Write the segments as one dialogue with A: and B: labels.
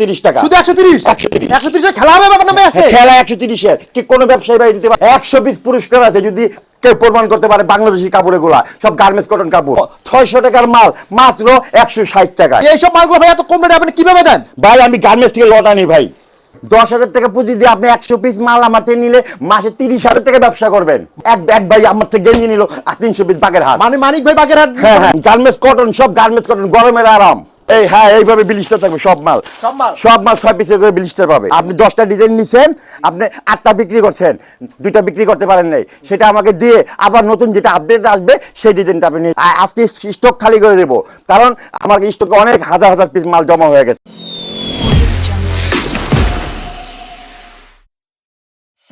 A: তিরিশ টাকা।
B: শুধু একশো তিরিশ?
A: 130
B: একশো তিরিশে খেলা হবে আপনার নামে আসতে
A: খেলা একশো তিরিশের। কি কোনো ব্যবসায়ী ভাই দিতে পারে? একশো পিস পুরস্কার আছে যদি কেউ প্রমাণ করতে পারে বাংলাদেশি কাপড় এগুলা সব গার্মেন্টস কটন কাপড়। ছয়শো টাকার মাল মাত্র একশো ষাট টাকা।
B: এইসব মালগুলো ভাই এত কম রেটে আপনি কীভাবে দেন?
A: ভাই আমি গার্মেন্টস থেকে লট আনি ভাই। দশ হাজার টাকা পুঁজি দিয়ে আপনি একশো পিস মাল আমার থেকে নিলে মাসে তিরিশ হাজার টাকা ব্যবসা করবেন। এক এক ভাই আমার থেকে গেঞ্জি নিল আর তিনশো পিস বাগের হাট
B: মানে মানিক ভাই বাগেরহাট?
A: হ্যাঁ হ্যাঁ। গার্মেন্টস কটন সব গার্মেন্টস কটন গরমের আরাম। এই হ্যাঁ এইভাবে বিলিস্টার থাকবে সব মাল।
B: সব মাল?
A: সব মাল ছয় পিসের করে বিলিস্টার পাবে। আপনি দশটা ডিজাইন নিছেন আপনি আটটা বিক্রি করছেন দুইটা বিক্রি করতে পারেন নাই। সেটা আমাকে দিয়ে আবার নতুন যেটা আপডেট আসবে সেই ডিজাইনটা আপনি আজকে স্টক খালি করে দেবো। কারণ আমার স্টকে অনেক হাজার হাজার পিস মাল জমা হয়ে গেছে।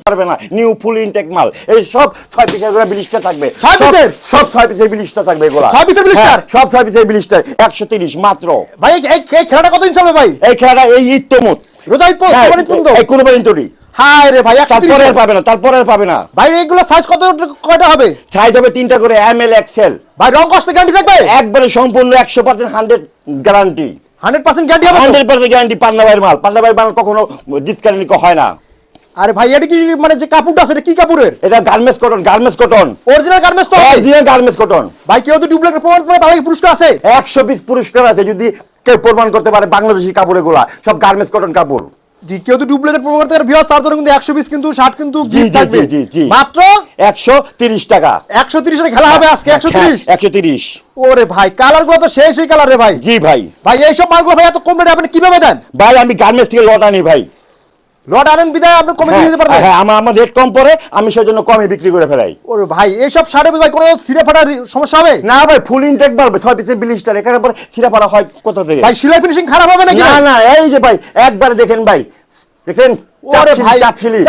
A: পারবে না। নিউ ফুল ইনটেক মাল। এই সব ছয় পিসের করে বিলিস্টার থাকবে। সব- ছয় পিসের বিলিস্টার থাকবে এগুলা।
B: ছয় পিসের blister?
A: হ্যাঁ, সব ছয় পিসের বিলিস্টার একশো তিরিশ মাত্র।
B: ভাই এই- খেলাটা কতদিন চলবে ভাই?
A: এই খেলাটা এই ঈদ তমুত
B: রোজা ঈদ কোরবানি পর্যন্ত?
A: এই কুরবানি তৈরি।
B: হায় রে ভাই
A: তারপরে পাবে না তারপরে পাবে না।
B: ভাই এইগুলো সাইজ কত কয়টা হবে?
A: সাইজ হবে তিনটা করে এম এল এক্সেল
B: ভাই রং কষ্ট গ্যারান্টি থাকবে?
A: একবারে সম্পূর্ণ একশো percent hundred guarantee
B: hundred percent guarantee হবে
A: হান্ড্রেড পার্সেন্ট গ্যারান্টি পান্না ভাইয়ের মাল। পান্না ভাইয়ের মাল কখনো ডিসকাউন্ট হয় না।
B: আরে ভাই এটা কি মানে যে কাপড়টা আছে এটা কি কাপড়ের?
A: এটা garments cotton garments cotton.
B: Original garments তো
A: অরিজিনাল গার্মেন্টস কটন।
B: ভাই কেউ তো ডুপ্লিকেট প্রমাণ করে তাহলে পুরস্কার আছে?
A: একশো পিস পুরস্কার আছে যদি কেউ প্রমাণ করতে পারে বাংলাদেশি কাপড় এগুলা সব গার্মেন্টস কটন কাপড়।
B: জি কেউ তো ডুপ্লিকেট প্রমাণ করতে পারে ভিউয়ার্স তার জন্য কিন্তু একশো পিস কিন্তু শার্ট কিন্তু
A: জি, জি,
B: থাকবে।
A: জি, জি।
B: মাত্র
A: একশো তিরিশ টাকা।
B: একশো তিরিশের খেলা হবে আজকে একশো তিরিশ?
A: একশো তিরিশ।
B: ওরে ভাই কালারগুলো তো সেই সেই কালার রে ভাই।
A: জি ভাই।
B: ভাই এইসব মালগুলো ভাই এত কম রেটে আপনি কীভাবে দেন?
A: ভাই আমি গার্মেন্টস থেকে লট আনি ভাই।
B: লট আনেন বিদায় আপনি কমে দিয়ে দিতে পারবেন।
A: হ্যাঁ আমার আমার রেট কম পড়ে আমি সেই জন্য কমে বিক্রি করে ফেলাই।
B: ওরে ভাই এইসব শার্টে ভাই কোনো সিরে ফাটার সমস্যা হবে?
A: না ভাই ফুল ইনটেক বাড়বে ছয় পিসের বিলিশটার এখানে পরে ছিঁড়া পড়া হয় কোথা থেকে?
B: ভাই সেলাই ফিনিশিং খারাপ হবে নাকি?
A: না না এই যে ভাই একবারে দেখেন ভাই দেখছেন?
B: ওরে ভাই
A: চাপশিলি।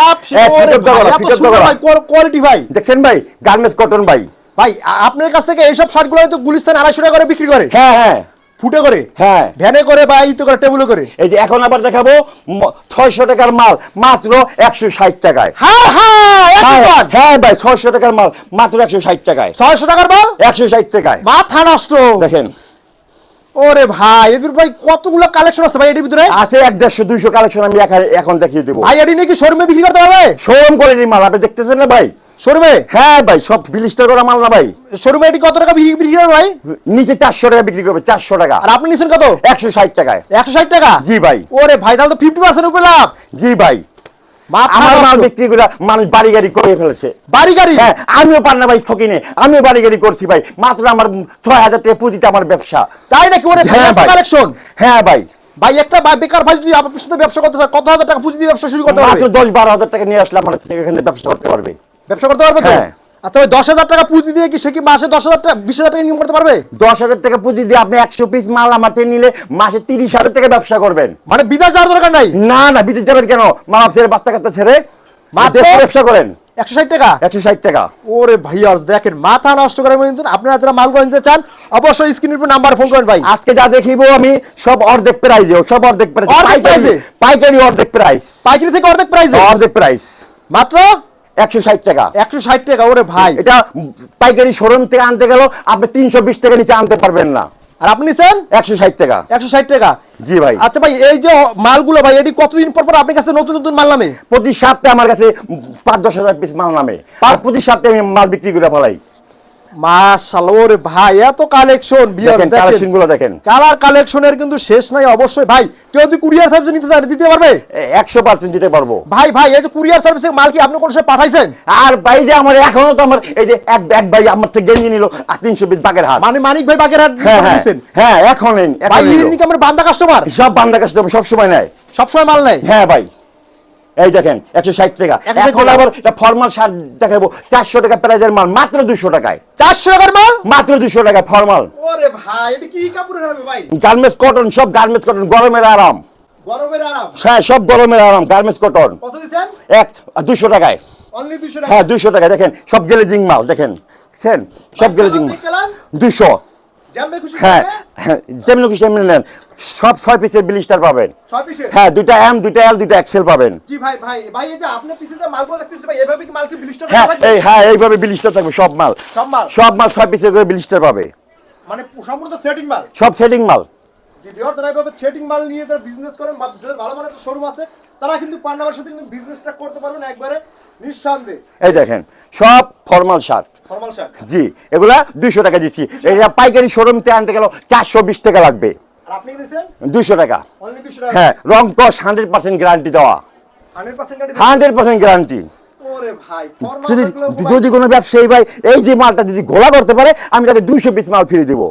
B: ভাই কোয়ালিটি ভাই
A: দেখছেন ভাই গার্মেন্টস কটন ভাই।
B: ভাই আপনার কাছ থেকে এইসব শার্টগুলো তো গুলিস্তান আড়াইশো টাকা করে বিক্রি করে।
A: হ্যাঁ হ্যাঁ।
B: ফুটে করে?
A: হ্যাঁ।
B: ভ্যানে করে বা ইতো করে টেবিলে করে?
A: এই যে এখন আবার দেখাবো ছয়শো টাকার মাল মাত্র একশো ষাট টাকায়।
B: হ্যাঁ হ্যাঁ
A: ভাই ছয়শো টাকার মাল মাত্র একশো ষাট টাকায়।
B: ছয়শো টাকার মাল?
A: একশো ষাট টাকায়।
B: মাথা নষ্ট।
A: দেখেন।
B: ওরে ভাই এদের ভাই কতগুলো কালেকশন আছে ভাই এটির ভিতরে?
A: আছে এক দেড়শো দুইশো কালেকশন আমি এখন দেখিয়ে দেবো।
B: ভাই এটি নাকি শোরুমে বিক্রি করতে পারবে
A: শোরুম কোয়ালিটির মাল আপনি দেখতেছেন না ভাই?
B: শোরুমে
A: হ্যাঁ ভাই সব বিলিস্টার করা মাল না ভাই।
B: শোরুমে এটি কত টাকা বিক্রি বিক্রি করবে ভাই?
A: নিচে চারশো টাকা বিক্রি করবে চারশো টাকা।
B: আর আপনি কত?
A: একশো ষাট টাকায়।
B: একশো ষাট টাকা?
A: জি ভাই।
B: ওরে ভাই তাহলে তো ফিফটি পার্সেন্ট উপরে লাভ।
A: জি ভাই। আমার মাল বিক্রি করে মানুষ বাড়ি গাড়ি করে ফেলেছে।
B: বাড়ি গাড়ি?
A: হ্যাঁ আমিও পান্না ভাই ঠকিনে। আমিও বাড়ি গাড়ি করছি ভাই। মাত্র আমার ছয় হাজার টাকা পুঁজিতে আমার ব্যবসা।
B: তাই নাকি? ওরে
A: হ্যাঁ ভাই।
B: কালেকশন
A: হ্যাঁ ভাই।
B: ভাই একটা ভাই বেকার ভাই যদি আপনার সাথে ব্যবসা করতে চায় কত হাজার টাকা পুঁজি দিয়ে ব্যবসা শুরু করতে পারবে?
A: মাত্র দশ বারো হাজার টাকা নিয়ে আসলে আমার এখানে ব্যবসা করতে পারবে।
B: ব্যবসা করতে পারবে তো?
A: হ্যাঁ।
B: আচ্ছা ভাই দশ হাজার টাকা পুঁজি দিয়ে কি সে কি মাসে দশ হাজার টাকা বিশ হাজার টাকা ইনকাম করতে পারবে?
A: দশ হাজার টাকা পুঁজি দিয়ে আপনি একশো পিস মাল আমার থেকে নিলে মাসে তিরিশ হাজার টাকা ব্যবসা করবেন।
B: মানে বিদেশ যাওয়ার দরকার নাই?
A: না না বিদেশ যাবেন কেন? মা বাপ ছেড়ে বাচ্চা কাচ্চা ছেড়ে ব্যবসা করেন।
B: একশো ষাট টাকা?
A: একশো ষাট টাকা।
B: ওরে দেখেন মাথা নষ্ট আপনারা যারা মালগুলো নিতে চান অবশ্যই স্ক্রিনের উপর নাম্বার ফোন করেন ভাই।
A: আজকে যা দেখিব আমি সব অর্ধেক প্রাইজে সব অর্ধেক প্রাইজ পাইকারি অর্ধেক প্রাইস
B: পাইকারি থেকে অর্ধেক প্রাইস
A: অর্ধেক প্রাইস
B: মাত্র
A: একশো ষাট টাকা।
B: একশো ষাট টাকা ওরে ভাই।
A: এটা পাইকারি শোরুম থেকে আনতে গেল আপনি তিনশো বিশ টাকা নিচে আনতে পারবেন না।
B: আর আপনি
A: একশো ষাট টাকা।
B: একশো ষাট টাকা?
A: জি ভাই।
B: আচ্ছা ভাই এই যে মালগুলো ভাই এটি কতদিন পর পর আপনার কাছে নতুন নতুন মাল নামে?
A: প্রতি সপ্তাহে আমার কাছে পাঁচ দশ হাজার পিস মাল নামে। আর প্রতি সপ্তাহে আমি মাল বিক্রি করে ফেলাই।
B: মাশাআল্লাহ ওরে ভাই এত কালেকশনগুলো
A: দেখেন
B: কালার কালেকশনের কিন্তু শেষ নাই অবশ্যই। ভাই কেউ যদি কুরিয়ার সার্ভিস নিতে চায় দিতে পারবে?
A: একশো পার্সেন্ট দিতে পারব।
B: ভাই ভাই এই যে কুরিয়ার সার্ভিসে মাল কি আপনি কোন সময় পাঠাইছেন?
A: আর ভাই যে আমার এখনও তো আমার এই যে এক ভাই আমার থেকে গেঞ্জি নিল আর তিনশো পিস বাগের হাট
B: মানে মানিক ভাই বাগেরহাট
A: হ্যাঁ হ্যাঁ। হ্যাঁ এখন
B: ভাই ইউনিক আমার বান্দা কাস্টমার
A: সব বান্দা কাস্টমার সব সময় নেয়।
B: সবসময় মাল নেয়?
A: হ্যাঁ ভাই। এই দেখেন একশো ষাট টাকা।
B: 160
A: এখন আবার এটা ফর্মাল শার্ট দেখাবো চারশো টাকা প্রাইজের মাল মাত্র দুশো টাকায়।
B: চারশো টাকার মাল?
A: মাত্র দুশো টাকা ফর্মাল
B: ওরে ভাই এটা কি কাপড়ের হবে ভাই?
A: গার্মেন্টস কটন সব গার্মেন্টস কটন গরমের আরাম।
B: গরমের আরাম?
A: হ্যাঁ সব গরমের আরাম গার্মেন্টস কটন এক দুশো টাকায়।
B: অনলি দুশো
A: হ্যাঁ দুশো টাকায় দেখেন সব গ্লেজিং মাল দেখেন। সব গ্লেজিং মাল। দুশো। হ্যাঁ হ্যাঁ যেমন খুশি তেমনি নেন। সব ছয় পিসের বিলিস্টার পাবেন।
B: ছয় পিসের
A: হ্যাঁ দুইটা এম দুইটা এল দুইটা এক্সেল পাবেন। হ্যাঁ এই এইভাবে বিলিস্টার থাকবে সব মাল।
B: সব মাল?
A: ছয় পিসের করে বিলিস্টার পাবে।
B: মানে সম্পূর্ণ সেটিং মাল?
A: সব সেটিং মাল।
B: যে বিহার যারা এভাবে সেটিং মাল নিয়ে যারা বিজনেস করেন বা যাদের ভালো মানের একটা শোরুম আছে তারা কিন্তু পান্নাবার সাথে কিন্তু বিজনেসটা করতে পারবেন একবারে নিঃসন্দেহে।
A: এই দেখেন সব ফর্মাল শার্ট জি এগুলা দুইশো টাকা দিচ্ছি এটা পাইকারি শোরুমতে আনতে গেল চারশো বিশ টাকা লাগবে। দুইশো টাকা। হ্যাঁ রং কস হান্ড্রেড পার্সেন্ট গ্যারান্টি দেওয়া।
B: Hundred percent
A: guarantee. যদি যদি কোনো ব্যবসায়ী ভাই এই যে মালটা যদি ঘোলা করতে পারে আমি তাকে দুইশো পিস মাল ফিরে দেবো।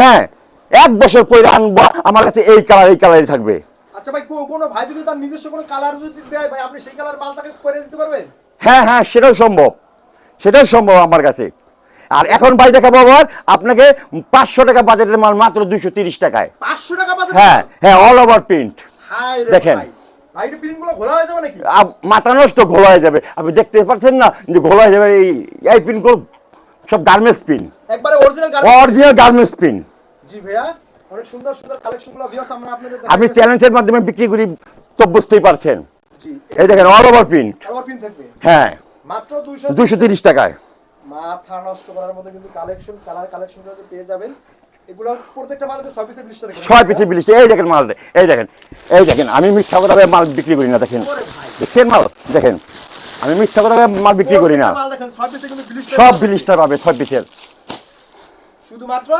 A: হ্যাঁ এক বছর পরে আনব আমার কাছে এই কালার এই কালারই থাকবে।
B: আচ্ছা ভাই কোনো ভাই যদি তার নিজস্ব কোনো কালার যদি দেয় ভাই আপনি সেই কালার মাল করে দিতে পারবেন?
A: হ্যাঁ হ্যাঁ সেটাও সম্ভব। সেটাও সম্ভব আমার কাছে। আর এখন ভাই দেখাবো আবার আপনাকে পাঁচশো টাকা বাজেটের মাল মাত্র দুইশো তিরিশ টাকায়।
B: পাঁচশো টাকা
A: হ্যাঁ হ্যাঁ অল ওভার প্রিন্ট দেখেন।
B: হয়ে
A: মাথা নষ্ট ঘোলা হয়ে যাবে। আপনি দেখতে পাচ্ছেন না যে ঘোলা হয়ে যাবে এই এই পিনগুলো সব garments pin
B: original
A: garments pin
B: জি ভাইয়া অনেক সুন্দর সুন্দর কালেকশন ভিউয়ার্স আমরা আপনাদের
A: আমি চ্যালেঞ্জের মাধ্যমে বিক্রি করি তো বুঝতেই পারছেন। এই দেখেন অল ওভার প্রিন্ট হ্যাঁ।
B: মাত্র 200
A: দুশো তিরিশ টাকায়।
B: মাথা নষ্ট করার মধ্যে কিন্তু কালেকশন কালার কালেকশন পেয়ে যাবেন। এগুলো প্রত্যেকটা মালের ছয় পিসের লিস্টটা দেখেন।
A: ছয় পিসে বিলিশ এই দেখেন মাল এই দেখেন এই দেখেন আমি মিথ্যা কথা মাল বিক্রি করি না দেখেন।
B: ওরে
A: মাল দেখেন। আমি মিথ্যা কথা মাল বিক্রি করি না।
B: প্রত্যেকটা মাল দেখেন ছয় পিসে কিন্তু ব্লিস্টার
A: সব বিলিশটা পাবে ছয় পিসের
B: শুধুমাত্র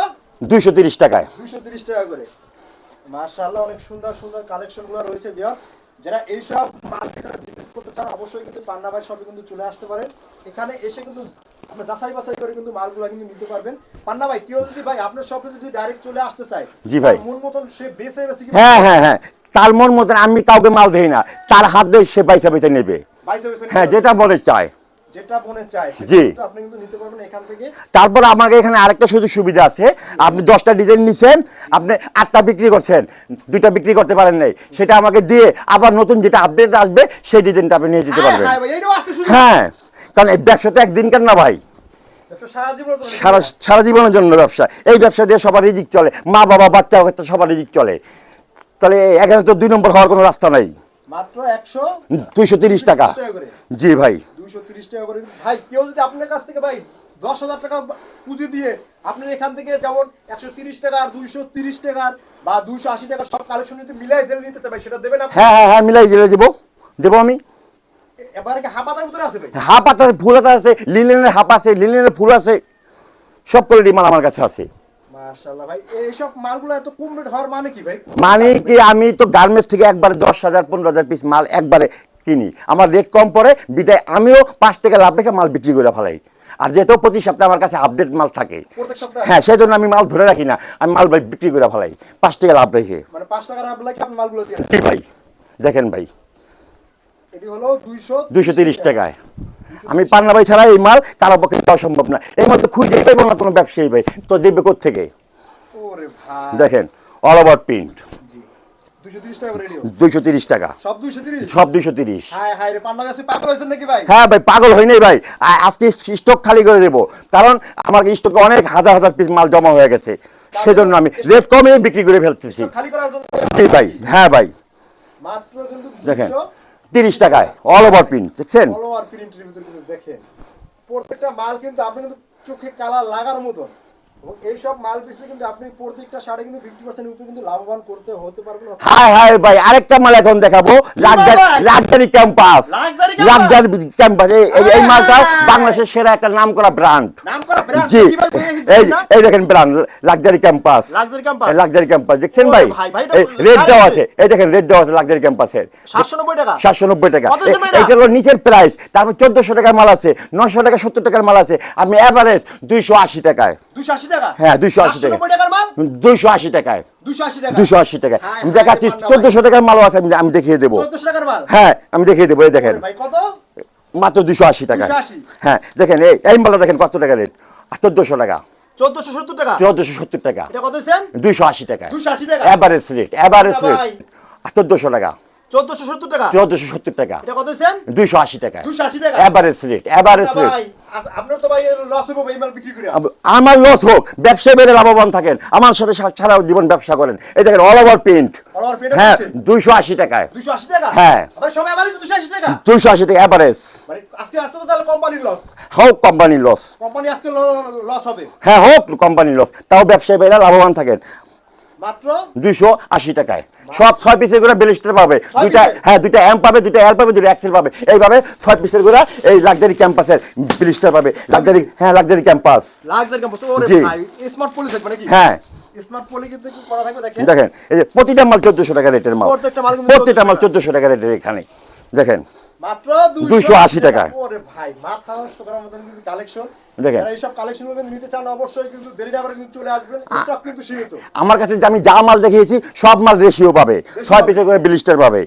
A: দুইশো তিরিশ টাকায়।
B: 230 টাকা করে। মাশাআল্লাহ অনেক সুন্দর সুন্দর কালেকশনগুলো রয়েছে যারা এইসব মার্কেটে বিজনেস করতে চান অবশ্যই কিন্তু পান্না ভাই শপে কিন্তু চলে আসতে পারেন। এখানে এসে কিন্তু আপনার যাচাই বাছাই করে কিন্তু মালগুলো কিন্তু নিতে পারবেন। পান্না ভাই কেউ যদি ভাই আপনার শপে যদি ডাইরেক্ট চলে আসতে চায়
A: জি ভাই।
B: মন মতন সে বেছে বেছে
A: হ্যাঁ হ্যাঁ হ্যাঁ। তার মন মতন আমি কাউকে মাল দেই না। তার হাত দিয়ে সে বাইসা বেঁচে নেবে। হ্যাঁ যেটা বলে চায়।
B: যেটা মনে চায়
A: জি।
B: কিন্তু আপনি কিন্তু নিতে পারবেন এখান থেকে।
A: তারপর আমাকে এখানে আরেকটা সুযোগ সুবিধা আছে। আপনি দশটা ডিজাইন নিছেন আপনি আটটা বিক্রি করছেন দুইটা বিক্রি করতে পারেন নাই। সেটা আমাকে দিয়ে আবার নতুন যেটা আপডেট আসবে সেই ডিজাইনটা আপনি নিয়ে যেতে
B: হ্যাঁ,
A: পারবেন।
B: হ্যাঁ
A: কারণ এই ব্যবসা তো একদিন কেন না ভাই?
B: সারা
A: সারা জীবনের জন্য ব্যবসা। এই ব্যবসা দিয়ে সবার রিজিক চলে। মা বাবা বাচ্চা সবার রিজিক চলে। তাহলে এখানে তো দুই নম্বর হওয়ার কোনো রাস্তা নাই।
B: মাত্র একশো
A: দুইশো তিরিশ টাকা। জি ভাই।
B: তিরিশ টাকা করে ভাই কেউ যদি আপনার কাছ থেকে ভাই দশ হাজার টাকা পুঁজি দিয়ে আপনার এখান থেকে যেমন একশো তিরিশ টাকার দুইশো তিরিশ টাকার বা দুইশো আশি টাকার সব কালেকশন যদি মিলাই জেলে নিতে চাই ভাই সেটা দেবেন
A: হ্যাঁ হ্যাঁ হ্যাঁ মিলাই দিলে দেবো। দেবো আমি।
B: এবারে কি হাফাতার ভিতরে আছে ভাই?
A: হাফ হাতা ফুল আছে লিলেনের হাফ আছে লিলেনের ফুল আছে সব কোয়ালিটি মাল আমার কাছে আছে।
B: মানে কি ভাই?
A: মানে কি আমি তো গার্মেন্টস থেকে একবারে দশ হাজার পনেরো হাজার পিস মাল একবারে কিনি। আমার রেট কম পড়ে বিদায় আমিও পাঁচ টাকা লাভ রেখে মাল বিক্রি করে ফেলাই। আর যেহেতু প্রতি সপ্তাহে আমার কাছে আপডেট মাল থাকে হ্যাঁ সেই জন্য আমি মাল ধরে রাখি না আমি মাল ভাই বিক্রি করে ফেলাই পাঁচ টাকা লাভ রেখে।
B: মানে
A: ভাই দেখেন ভাই।
B: দুইশো
A: তিরিশ টাকায়। আমি পান্না ভাই ছাড়া এই মাল কারও পক্ষে দেওয়া সম্ভব না। এই মাল তো খুঁজে পাইবো না কোনো ব্যবসায়ী ভাই। তো দেবে থেকে দেখেন অল ওভার প্রিন্ট
B: দুইশো তিরিশ টাকা সব দুইশো তিরিশ? হায় গাছে পাগল ভাই?
A: হ্যাঁ ভাই নাই ভাই। আজকে স্টক খালি করে দেবো। কারণ আমার স্টকে অনেক হাজার হাজার পিস মাল জমা হয়ে গেছে। সেজন্য আমি রেট কমে বিক্রি করে ফেলতেছি। ভাই হ্যাঁ ভাই। দেখেন তিরিশ টাকায় অল ওভার প্রিন্ট দেখছেন?
B: ফলোয়ার প্রিন্টের ভিতরে কিন্তু দেখেন। প্রত্যেকটা মাল কিন্তু আপনি কিন্তু চোখে কালার লাগার মতন। এবং এইসব মাল পিসে কিন্তু আপনি প্রত্যেকটা শাড়ি কিন্তু ফিফটি পার্সেন্ট উপরে কিন্তু লাভবান করতে হতে পারবেন
A: হাই হাই ভাই আরেকটা মাল এখন দেখাবো। Luxury luxury campus luxury campus এই। মালটা বাংলাদেশের সেরা একটা নাম করা ব্র্যান্ড
B: ব্র্যান্ড
A: জি। এই এই দেখেন brand luxury campus
B: Luxury campus?
A: Luxury campus দেখছেন ভাই?
B: এটা
A: রেট দেওয়া
B: আছে।
A: এই দেখেন রেট দেওয়া আছে লাক্সারি ক্যাম্পাসের সাতশো নব্বই টাকা?
B: কত দিচ্ছে
A: এ-
B: ভাইরা?
A: এইটা হলো নিচের প্রাইস তারপর চোদ্দশো টাকার মাল আছে নশো টাকা সত্তর টাকার মাল আছে। আমি অ্যাভারেজ দুইশো আশি টাকায়।
B: 280 টাকা?
A: হ্যাঁ, 280 টাকা।
B: 790 টাকার মাল?
A: দুইশো আশি টাকায়।
B: 280 টাকা?
A: দুইশো আশি টাকা আমি দেখাচ্ছি। চোদ্দশো টাকার মালও আছে আমি আমি দেখিয়ে দেবো।
B: 1400 টাকার মাল?
A: হ্যাঁ আমি দেখিয়ে দেবো এই দেখেন।
B: ভাই কত?
A: মাত্র দুশো আশি টাকা
B: 280
A: হ্যাঁ দেখেন এই এই মালটা দেখেন কত টাকা রেট? চোদ্দশো টাকা।
B: 1470 টাকা?
A: চোদ্দশো সত্তর টাকা।
B: এটা কত দিচ্ছেন?
A: দুইশো আশি টাকা?
B: 280 টাকা
A: অ্যাভারেজ রেট রেট
B: ভাই।
A: চোদ্দশো টাকা।
B: 1470 টাকা।
A: চোদ্দশো সত্তর টাকা।
B: এটা কত দিচ্ছেন?
A: দুইশো আশি টাকা।
B: 280 টাকা।
A: অ্যাভারেজ রেট অ্যাভারেজ রেট
B: আপনার তো ভাই লস হবে এই মাল বিক্রি করে।
A: আমার লস হোক ব্যবসায় বেড়ে লাভবান থাকেন আমার সাথে সারা জীবন ব্যবসা করেন। এই দেখেন অল ওভার হ্যাঁ
B: বলছেন?
A: দুইশো আশি টাকায়।
B: 280 টাকা?
A: হ্যাঁ।
B: আবার 280 টাকা? মানে আজকে আসছে তাহলে কোম্পানির লস
A: হোক কোম্পানির লস
B: কোম্পানি আজকে লস হবে।
A: হ্যাঁ হোক কোম্পানির লস তাও ব্যবসায়ী বেড়ে লাভবান থাকেন। দুইশো আশি টাকায়। সব ছয় পিসের করে ব্যালিস্টার পাবে। দুইটা হ্যাঁ দুইটা এম পাবে দুইটা এল পাবে দুইটা এক্সেল পাবে। এইভাবে ছয় পিসের করে এই লাক্সারি ক্যাম্পাসের ব্যালিস্টার পাবে। লাক্সারি হ্যাঁ লাক্সারি ক্যাম্পাস
B: লাক্সারি ক্যাম্পাস ওরে
A: জি।
B: ভাই স্মার্ট পলি থাকবে নাকি?
A: হ্যাঁ।
B: দেখেন?
A: এই যে প্রতিটা মাল চোদ্দশো টাকা রেটের মাল।
B: প্রত্যেকটা মাল কিন্তু
A: প্রত্যেকটা মাল
B: 1400
A: চোদ্দশো টাকা রেটের এখানে। দেখেন
B: মাত্র
A: 280 টাকা।
B: ওরে ভাই মাথা নষ্ট করার মতন কিন্তু কালেকশন
A: দেখেন।
B: যারা এইসব কালেকশন নিতে চান অবশ্যই কিন্তু দেরি না করে কিন্তু চলে আসবেন। স্টক কিন্তু সীমিত।
A: আমার কাছে আমি যা মাল দেখিয়েছি সব মাল রেশিও পাবে। ছয় পিসের করে ব্যালিস্টার পাবে।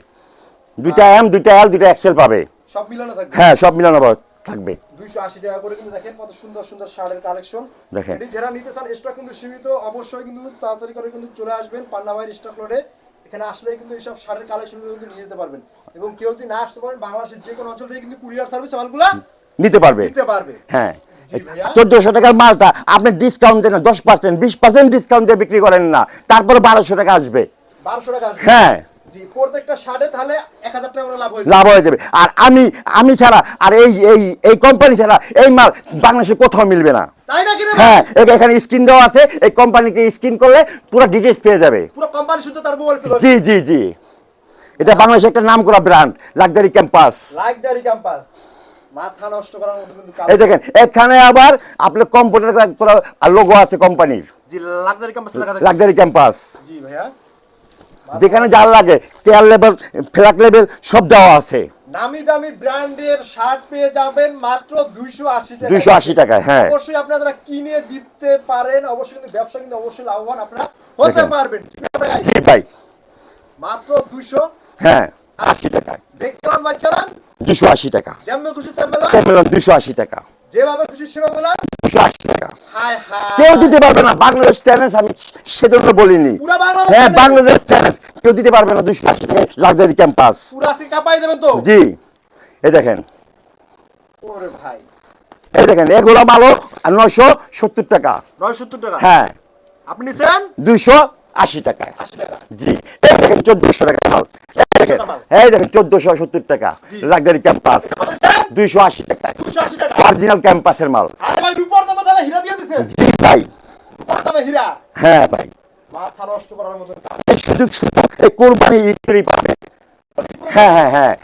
A: দুইটা এম দুইটা এল দুইটা এক্সেল পাবে।
B: সব মিলানো থাকবে।
A: হ্যাঁ সব মিলানো পাবে- থাকবে।
B: দুইশো আশি টাকা করে কিন্তু দেখেন কত সুন্দর সুন্দর শার্টের কালেকশন
A: দেখেন।
B: যারা নিতে চান স্টক কিন্তু সীমিত অবশ্যই কিন্তু তাড়াতাড়ি করে কিন্তু চলে আসবেন পান্না ভাইয়ের স্টক লোডে এখানে আসলে কিন্তু এইসব সারের কালেকশন কিন্তু নিয়ে যেতে পারবেন। এবং কেউ যদি না আসতে পারেন বাংলাদেশের যে কোনো অঞ্চল থেকে কিন্তু কুরিয়ার সার্ভিস মালগুলো
A: নিতে পারবে।
B: নিতে পারবে।
A: হ্যাঁ। চোদ্দশো টাকার মালটা আপনি ডিসকাউন্ট দেন দশ পার্সেন্ট বিশ পার্সেন্ট ডিসকাউন্ট দিয়ে বিক্রি করেন না। তারপরে বারোশো টাকা আসবে।
B: বারোশো টাকা
A: হ্যাঁ।
B: জি প্রত্যেকটা শার্টে তাহলে এক হাজার টাকা লাভ হয়ে
A: লাভ হয়ে যাবে। আর আমি আমি ছাড়া আর এই এই এই কোম্পানি ছাড়া এই মাল বাংলাদেশে কোথাও মিলবে না।
B: তাই না
A: হ্যাঁ এখানে স্ক্রিন দেওয়া আছে এই স্ক্রিন করলে পুরো ডিটেলস পেয়ে যাবে।
B: পুরো কোম্পানি শুদ্ধ তার মোবাইল
A: জি জি জি। এটা বাংলাদেশে একটা নাম করা brand luxury campus
B: luxury campus মাথা নষ্ট করার মতো কিন্তু
A: এই দেখেন এখানে আবার আপনার কম্পিউটার লোগো আছে কোম্পানির
B: জি লাক্সারি ক্যাম্পাস
A: লাক্সারি ক্যাম্পাস
B: জি ভাইয়া।
A: যেখানে যার লাগে কেয়ার লেভেল ফ্ল্যাগ লেভেল সব দেওয়া আছে।
B: নামি দামি ব্র্যান্ডের শার্ট পেয়ে যাবেন মাত্র দুইশো আশি টাকা
A: দুইশো আশি টাকায় হ্যাঁ।
B: অবশ্যই আপনারা কিনে জিততে পারেন অবশ্যই কিন্তু ব্যবসা কিন্তু অবশ্যই লাভবান আপনারা হতে পারবেন?
A: জি ভাই।
B: মাত্র দুইশো
A: হ্যাঁ আশি টাকায়।
B: দেখলাম ভাই চালান।
A: দুশো আশি টাকা।
B: যেমন খুশি তেমন
A: দুশো আশি টাকা।
B: যেভাবে খুশি সেভাবে মেলান
A: দুশো আশি টাকা।
B: হায়
A: কেউ দিতে পারবে না বাংলাদেশ চ্যালেঞ্জ আমি সেজন্য বলিনি। হ্যাঁ বাংলাদেশ চ্যালেঞ্জ কেউ দিতে পারবে না দুশো আশি টাকা লাক্সারি ক্যাম্পাস জি। এই দেখেন।
B: ভাই।
A: এই দেখেন এগুলো মালো নয়শো সত্তর টাকা।
B: নয় সত্তর টাকা?
A: হ্যাঁ।
B: আপনি
A: দুইশো আশি টাকায়।
B: টাকা
A: জি। এই দেখেন চোদ্দশো টাকা মাল দেখেন এই দেখেন চোদ্দশো সত্তর টাকা। লাক্সারি ক্যাম্পাস দুইশো আশি
B: টাকা।
A: অরিজিনাল ক্যাম্পাসের মাল। জি ভাই। হ্যাঁ ভাই। সুযোগ সুযোগ এই কোরবানি ঈদেরই পাবে। হ্যাঁ হ্যাঁ হ্যাঁ।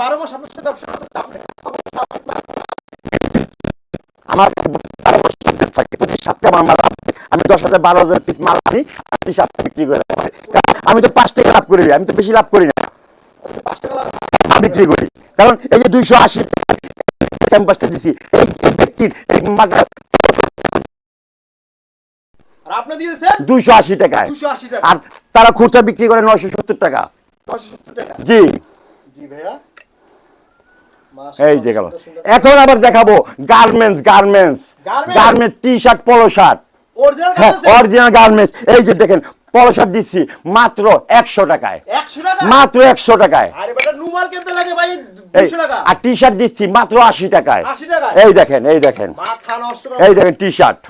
B: বারো মাস আপনার ব্যবসা
A: আমার বারো থাকে প্রতি সপ্তাহে আমার মাল। আমি দশ হাজার বারো হাজার পিস মাল আনি সপ্তাহে বিক্রি করে আমি তো পাঁচ টাকা লাভ করি আমি তো বেশি লাভ করি না। বিক্রি করি। কারণ এই যে দুইশো আশি ক্যাম্পাসটা দিছি এই ব্যক্তির এই
B: আপনি
A: দুইশো আশি টাকায়। আর তারা খুচরা বিক্রি করে নয়শো সত্তর টাকা। জি।
B: জি ভাইয়া।
A: এই যে গেল। এখন আবার দেখাবো garments garments? Garments T shirt polo shirt
B: original
A: হ্যাঁ অরিজিনাল গার্মেন্টস এই যে দেখেন পলো শার্ট দিচ্ছি মাত্র একশো টাকায়। মাত্র একশো টাকায়।
B: আরে বেটা নুমাল কিনতে লাগে ভাই
A: এই
B: দুশো টাকা।
A: আর টি শার্ট দিচ্ছি মাত্র আশি টাকায়।
B: 80 টাকায়?
A: এই দেখেন এই দেখেন।
B: মাথা নষ্ট
A: এই দেখেন টি শার্ট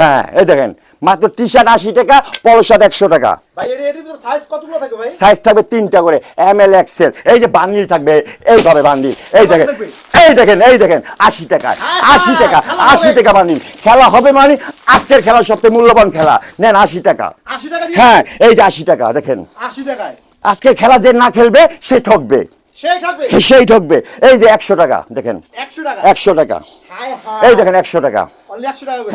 A: হ্যাঁ এই দেখেন। মাত্র টি শার্ট আশি টাকা পলো শার্ট একশো টাকা।
B: সাইজ
A: থাকবে তিনটা করে এম এল এক্সেল এই যে বান্ডিল থাকবে এইভাবে বান্ডিল এই দেখেন এই দেখেন এই দেখেন আশি টাকা
B: হ্যাঁ,
A: আশি টাকা আশি টাকা বান্ডিল খেলা হবে মানে আজকের খেলা সবচেয়ে মূল্যবান খেলা। নেন আশি টাকা। হ্যাঁ এই যে আশি টাকা দেখেন। আজকের খেলা যে না খেলবে সে ঠকবে।
B: সেই
A: ঠকবে? এই যে একশো টাকা দেখেন।
B: একশো টাকা? হায় হায়।
A: এই দেখেন একশো টাকা।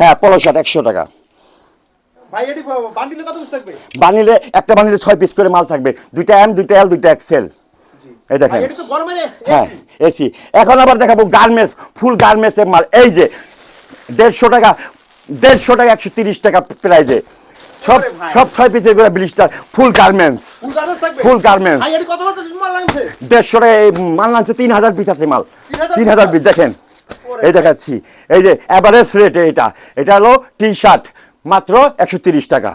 A: হ্যাঁ পলো শার্ট একশো টাকা
B: ভাই এটি বান্ডিলে কত পিস থাকবে
A: বানিলে একটা বানিলে ছয় পিস করে মাল থাকবে। দুইটা এম দুইটা এল দুইটা এক্সেল এই দেখেন। হ্যাঁ এসি। এখন আবার দেখাবো গার্মেন্টস ফুল গার্মেন্টসের মাল। এই যে দেড়শো টাকা দেড়শো টাকা একশো তিরিশ টাকা প্রাইজে। সব সব ছয় পিসের করে blister full garments.
B: Full garments লাগছে
A: দেড়শো টাকা মাল নামছে তিন হাজার পিস আছে মাল। তিন হাজার পিস দেখেন। এই দেখাচ্ছি। এই যে অ্যাভারেজ রেট এটা। এটা হলো টি শার্ট মাত্র একশো তিরিশ টাকা।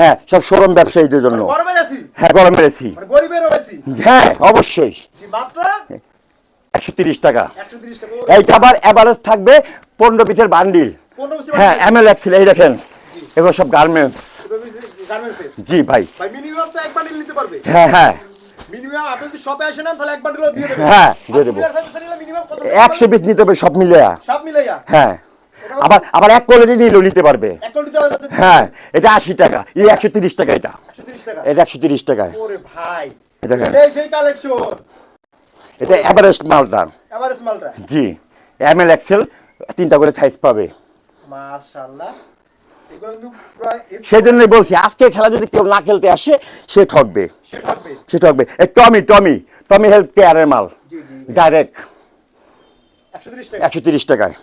A: হ্যাঁ সব শোরুম ব্যবসায়ীদের জন্য। হ্যাঁ গরমের এসি
B: মানে
A: হ্যাঁ অবশ্যই। একশো তিরিশ টাকা। এইটা আবার অ্যাভারেজ থাকবে পনেরো পিসের বান্ডিল। হ্যাঁ এম এল এক্সেল এই দেখেন। এগুলো সব গার্মেন্টস জি ভাই। হ্যাঁ হ্যাঁ। হ্যাঁ, দিয়ে দেবো। একশো পিস নিতে হবে সব মিলে হ্যাঁ। আবার আবার এক কোয়ালিটি নিলেও নিতে পারবে। হ্যাঁ এটা আশি টাকা। এই একশো তিরিশ টাকা এটা। এটা একশো তিরিশ টাকায়। এটা এভারেস্ট মালটা। জি। এম এল এক্সেল তিনটা করে সাইজ পাবে। সেই জন্যই বলছি আজকে খেলা যদি কেউ না খেলতে আসে সে ঠকবে।
B: সে
A: সে ঠকবে। টমি টমি টমি হেলথ কেয়ারের মাল। ডাইরেক্ট একশো তিরিশ টাকায়।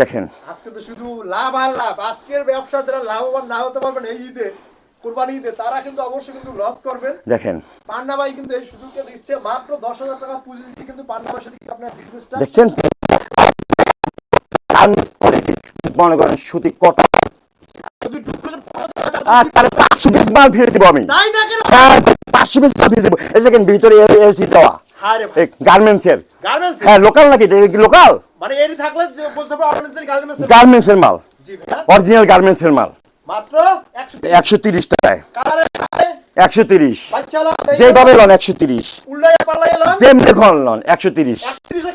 A: দেখেন।
B: আজকে তো শুধু লাভ আর লাভ। আজকের ব্যবসা যারা লাভবান না হতে পারবেন এই ঈদে কোরবানি ঈদে তারা কিন্তু অবশ্যই কিন্তু লস করবেন
A: দেখেন।
B: পান্না ভাই কিন্তু এই সুযোগটা দিচ্ছে মাত্র দশ হাজার টাকা পুঁজি কিন্তু পান্না ভাইয়ের সাথে আপনার বিজনেসটা
A: দেখছেন? মনে করেন সুতি কটা।
B: যদি ডুপ্লিকেট
A: আর তাহলে পাঁচশো পিস মাল ফিরে দেবো আমি। হ্যাঁ পাঁচশো পিস মাল ফিরে দেবো। এই দেখেন ভিতরে এসি দেওয়া।
B: ভাই
A: গার্মেন্টসের।
B: গার্মেন্টস
A: হ্যাঁ লোকাল নাকি? লোকাল?
B: মানে
A: গার্মেন্টসের মাল। অরিজিনাল গার্মেন্টসের মাল।
B: মাত্র একশো
A: তিরিশ। টাকায়। একশো তিরিশ। যেভাবে লন একশো তিরিশ। যেমনি খন লন একশো তিরিশ।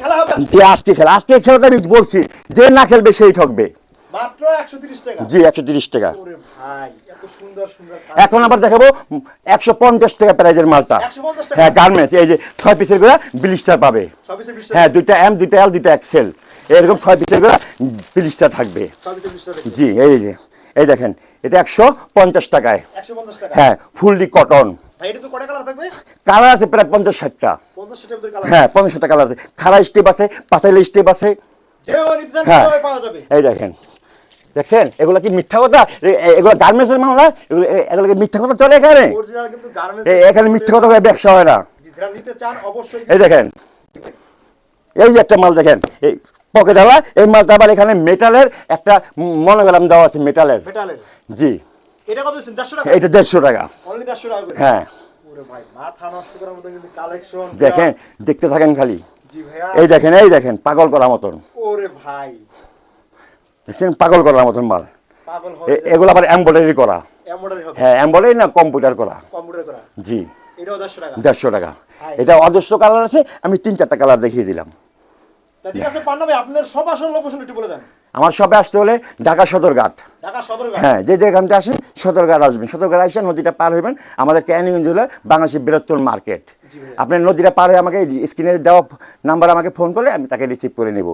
B: খেলা
A: যে আজকে খেলা আজকে খেলাটা আমি বলছি যে না খেলবে সেই ঠকবে।
B: মাত্র টাকা।
A: জি একশো তিরিশ টাকা।
B: ওরে ভাই এত সুন্দর সুন্দর
A: এখন আবার দেখাবো একশো পঞ্চাশ টাকা প্রাইজের মালটা।
B: 150 টাকা?
A: হ্যাঁ গার্মেন্টস এই যে ছয় পিসের করে ব্লিস্টার পাবে। হ্যাঁ দুইটা এম দুইটা এল দুইটা এক্সেল এরকম ছয় পিসের করে ব্লিস্টার থাকবে। জি এই যে এই দেখেন এটা একশো পঞ্চাশ টাকায়।
B: একশো পঞ্চাশ টাকা?
A: হ্যাঁ ফুললি কটন
B: কালার
A: আছে প্রায় পঞ্চাশ ষাটটা। হ্যাঁ পঞ্চাশ ষাটটা কালার আছে। খাড়া স্টেপ আছে পাতাইলে স্টেপ আছে। হ্যাঁ। এই দেখেন দেখছেন? এগুলো কি মিথ্যা কথা? এগুলো গার্মেন্টসের মাল না এগুলো এগুলো কি মিথ্যা কথা চলে এখানে? এখানে মিথ্যা কথা ব্যবসা হয় না। এই দেখেন। এই যে একটা মাল দেখেন এই পকেট আলা এই মালটা আবার এখানে মেটালের একটা মনোগ্রাম দেওয়া আছে মেটালের জি।
B: এটা দেড়শো টাকা?
A: হ্যাঁ। দেখেন দেখতে থাকেন খালি। এই দেখেন এই দেখেন পাগল করার মতন।
B: ওরে ভাই।
A: দেখছেন? পাগল করার মতন মাল। এগুলো আবার এমব্রয়ডারি করা। হ্যাঁ এমব্রয়ডারি না কম্পিউটার করা। জি।
B: দেড়শো টাকা।
A: এটা অজস্র কালার আছে আমি তিন চারটা কালার দেখিয়ে দিলাম।
B: ঠিক আছে পান্না ভাই আপনার সব আসল লোকেশন একটু বলে দেন।
A: আমার সবে আসতে হলে ঢাকা সদরঘাট
B: ঢাকা সদরঘাট
A: হ্যাঁ যে যেখান থেকে আসেন সদরঘাট আসবেন। সদরঘাট আসেন নদীটা পার হইবেন। আমাদের ক্যানিগঞ্জ হলো বাংলাদেশের বৃহত্তর মার্কেট। আপনি নদীটা পার হয়ে আমাকে স্ক্রিনে দেওয়া নাম্বার আমাকে ফোন করলে আমি তাকে রিসিভ করে নেব।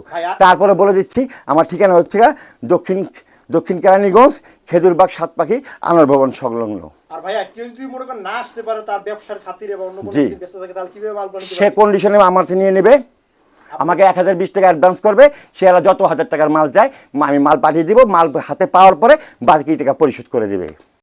A: তারপরে বলে দিচ্ছি আমার ঠিকানা হচ্ছে গা দক্ষিণ দক্ষিণ কেরানীগঞ্জ খেজুরবাগ সাত পাখি আনার ভবন সংলগ্ন।
B: আর ভাইয়া কেউ যদি মনে করেন না আসতে পারে তার ব্যবসার খাতিরে বা অন্য কোনো
A: জি।
B: যদি ব্যস্ত থাকে তাহলে কীভাবে মাল পানি
A: সে কন্ডিশনে আমার থেকে নিয়ে নেবে। আমাকে এক হাজার বিশ টাকা অ্যাডভান্স করবে, সে যত হাজার টাকার মাল চায়, আমি মাল পাঠিয়ে দিব, মাল হাতে পাওয়ার পরে বাকি টাকা পরিশোধ করে দেবে।